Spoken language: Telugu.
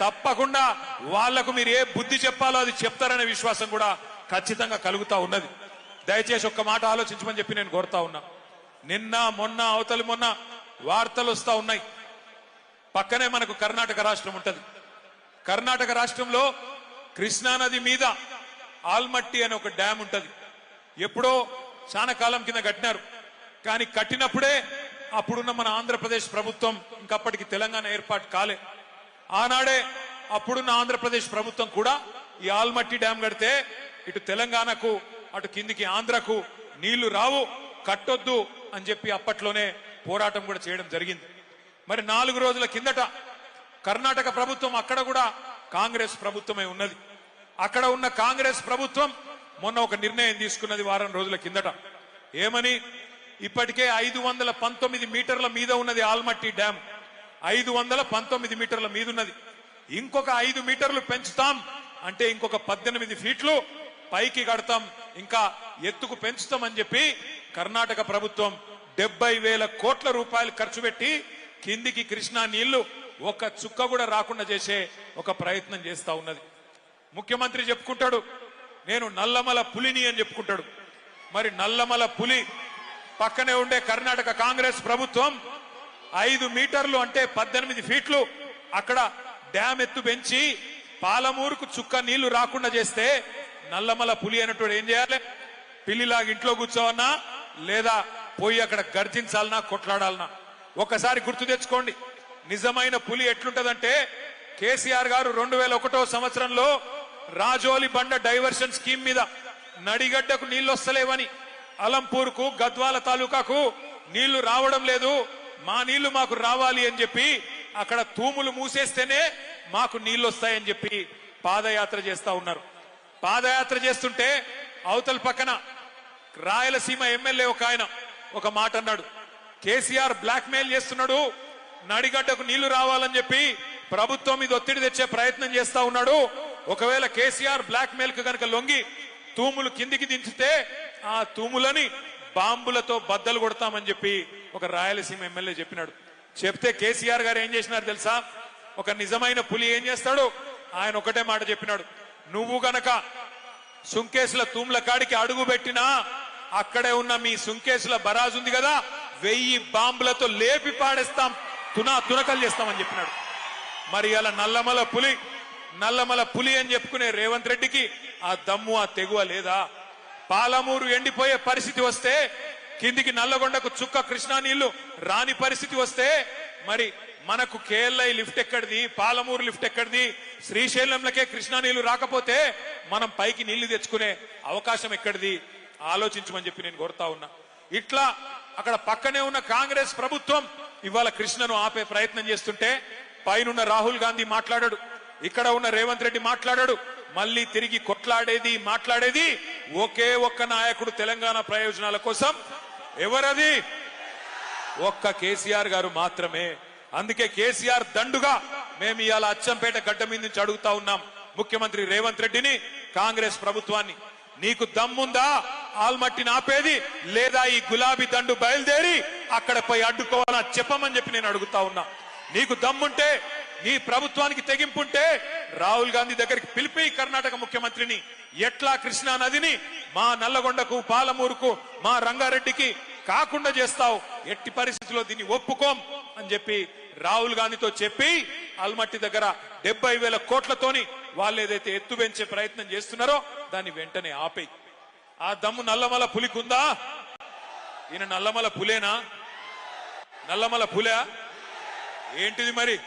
తప్పకుండా వాళ్ళకు మీరు ఏ బుద్ధి చెప్పాలో అది చెప్తారనే విశ్వాసం కూడా ఖచ్చితంగా కలుగుతా ఉన్నది. దయచేసి ఒక్క మాట ఆలోచించమని చెప్పి నేను కోరుతా ఉన్నా. నిన్న మొన్న అవతలి మొన్న వార్తలు వస్తా ఉన్నాయి. పక్కనే మనకు కర్ణాటక రాష్ట్రం ఉంటుంది. కర్ణాటక రాష్ట్రంలో కృష్ణానది మీద ఆల్మట్టి అనే ఒక డ్యామ్ ఉంటుంది. ఎప్పుడో చాలా కాలం కింద కట్టినారు. కానీ కట్టినప్పుడే అప్పుడున్న మన ఆంధ్రప్రదేశ్ ప్రభుత్వం ఇంకప్పటికి తెలంగాణ ఏర్పాటు కాలే. ఆనాడే అప్పుడున్న ఆంధ్రప్రదేశ్ ప్రభుత్వం కూడా ఈ ఆల్మట్టి డ్యాం కడితే ఇటు తెలంగాణకు అటు కిందికి ఆంధ్రకు నీళ్ళు రావు కట్టొద్దు అని చెప్పి అప్పట్లోనే పోరాటం కూడా చేయడం జరిగింది. మరి నాలుగు రోజుల కిందట కర్ణాటక ప్రభుత్వం అక్కడ కూడా కాంగ్రెస్ ప్రభుత్వమే ఉన్నది. అక్కడ ఉన్న కాంగ్రెస్ ప్రభుత్వం మొన్న ఒక నిర్ణయం తీసుకున్నది వారం రోజుల కిందట. ఏమని? ఇప్పటికే ఐదు వందల పంతొమ్మిది మీటర్ల మీద ఉన్నది ఆల్మట్టి డ్యామ్. ఐదు వందల పంతొమ్మిది మీటర్ల మీదున్నది. ఇంకొక ఐదు మీటర్లు పెంచుతాం అంటే ఇంకొక పద్దెనిమిది ఫీట్లు పైకి కడతాం. ఇంకా ఎత్తుకు పెంచుతామని చెప్పి కర్ణాటక ప్రభుత్వం డెబ్బై వేల కోట్ల రూపాయలు ఖర్చు పెట్టి కిందికి కృష్ణా నీళ్ళు ఒక చుక్క కూడా రాకుండా చేసే ఒక ప్రయత్నం చేస్తా ఉన్నది. ముఖ్యమంత్రి చెప్పుకుంటాడు నేను నల్లమల పులిని అని చెప్పుకుంటాడు. మరి నల్లమల పులి పక్కనే ఉండే కర్ణాటక కాంగ్రెస్ ప్రభుత్వం ఐదు మీటర్లు అంటే పద్దెనిమిది ఫీట్లు. అక్కడ డ్యామ్ ఎత్తు పెంచి పాలమూరుకు చుక్క నీళ్ళు రాకుండా చేస్తే నల్లమల పులి అయినట్టు ఏం చేయాలి? పిల్లిలాగా ఇంట్లో కూర్చోవన్నా లేదా పోయి అక్కడ గర్జించాలనా కొట్లాడాలనా ఒకసారి గుర్తు తెచ్చుకోండి. నిజమైన పులి ఎట్లుంటదంటే కేసీఆర్ గారు రెండు వేల ఒకటో సంవత్సరంలో రాజోలి బండ డైవర్షన్ స్కీమ్ మీద నడిగడ్డకు నీళ్ళు వస్తలేవని అలంపూర్కు గద్వాల తాలూకాకు నీళ్ళు రావడం లేదు. మా నీళ్ళు మాకు రావాలి అని చెప్పి అక్కడ తూములు మూసేస్తేనే మాకు నీళ్ళు వస్తాయని చెప్పి పాదయాత్ర చేస్తా ఉన్నారు. పాదయాత్ర చేస్తుంటే అవతల పక్కన రాయలసీమ ఎమ్మెల్యే ఒక ఆయన ఒక మాట అన్నాడు. కేసీఆర్ బ్లాక్ మెయిల్ చేస్తున్నాడు నడిగడ్డకు నీళ్ళు రావాలని చెప్పి ప్రభుత్వం మీద ఒత్తిడి తెచ్చే ప్రయత్నం చేస్తా ఉన్నాడు. ఒకవేళ కేసీఆర్ బ్లాక్ మెయిల్కు కనుక లొంగి తూములు కిందికి దించితే ఆ తూములని బాంబులతో బద్దలు కొడతామని చెప్పి ఒక రాయలసీమ ఎమ్మెల్యే చెప్పినాడు. చెప్తే కేసీఆర్ గారు ఏం చేసినారు తెలుసా? ఒక నిజమైన పులి ఏం చేస్తాడు? ఆయన ఒకటే మాట చెప్పినాడు. నువ్వు గనక సుంకేసుల తూమ్ల కాడికి అడుగు పెట్టినా అక్కడే ఉన్న మీ సుంకేసుల బరాజ్ ఉంది కదా వెయ్యి బాంబులతో లేపి పాడేస్తాం తునా తునకలు చేస్తామని చెప్పినాడు. మరి అలా నల్లమల పులి నల్లమల పులి అని చెప్పుకునే రేవంత్ రెడ్డికి ఆ దమ్ము ఆ తెగువ లేదా? పాలమూరు ఎండిపోయే పరిస్థితి వస్తే కిందికి నల్లగొండకు చుక్క కృష్ణా నీళ్ళు రాని పరిస్థితి వస్తే మరి మనకు కేఎల్ఐ లిఫ్ట్ ఎక్కడిది? పాలమూరు లిఫ్ట్ ఎక్కడిది? శ్రీశైలంలకే కృష్ణా నీళ్ళు రాకపోతే మనం పైకి నీళ్ళు తెచ్చుకునే అవకాశం ఎక్కడిది? ఆలోచించమని చెప్పి నేను కోరుతా ఉన్నా. ఇట్లా అక్కడ పక్కనే ఉన్న కాంగ్రెస్ ప్రభుత్వం ఇవాళ కృష్ణను ఆపే ప్రయత్నం చేస్తుంటే పైనున్న రాహుల్ గాంధీ మాట్లాడాడు ఇక్కడ ఉన్న రేవంత్ రెడ్డి మాట్లాడాడు మళ్ళీ తిరిగి కొట్లాడేది మాట్లాడేది ఒకే ఒక్క నాయకుడు తెలంగాణ ప్రయోజనాల కోసం ఎవరది? ఒక్క కేసీఆర్ గారు మాత్రమే. అందుకే కేసీఆర్ దండుగా మేము ఇవాళ అచ్చంపేట గడ్డ మీద నుంచి అడుగుతా ఉన్నాం ముఖ్యమంత్రి రేవంత్ రెడ్డిని కాంగ్రెస్ ప్రభుత్వాన్ని. నీకు దమ్ముందా? ఆల్మట్టి నాపేది? లేదా ఈ గులాబీ దండు బయలుదేరి అక్కడ పోయి అడ్డుకోవాలా? చెప్పమని చెప్పి నేను అడుగుతా ఉన్నా. నీకు దమ్ముంటే నీ ప్రభుత్వానికి తెగింపుంటే రాహుల్ గాంధీ దగ్గరికి పిలిపి కర్ణాటక ముఖ్యమంత్రిని ఎట్లా కృష్ణా నదిని మా నల్లగొండకు పాలమూరుకు మా రంగారెడ్డికి కాకుండా చేస్తావు. ఎట్టి పరిస్థితుల్లో దీన్ని ఒప్పుకోం అని చెప్పి రాహుల్ గాంధీతో చెప్పి అల్మట్టి దగ్గర డెబ్బై వేల కోట్లతోని వాళ్ళు ఏదైతే ఎత్తు పెంచే ప్రయత్నం చేస్తున్నారో దాన్ని వెంటనే ఆపేయి. ఆ దమ్ము నల్లమల పులికుందా? ఈయన నల్లమల పులేనా? నల్లమల పులే? ఏంటిది మరి?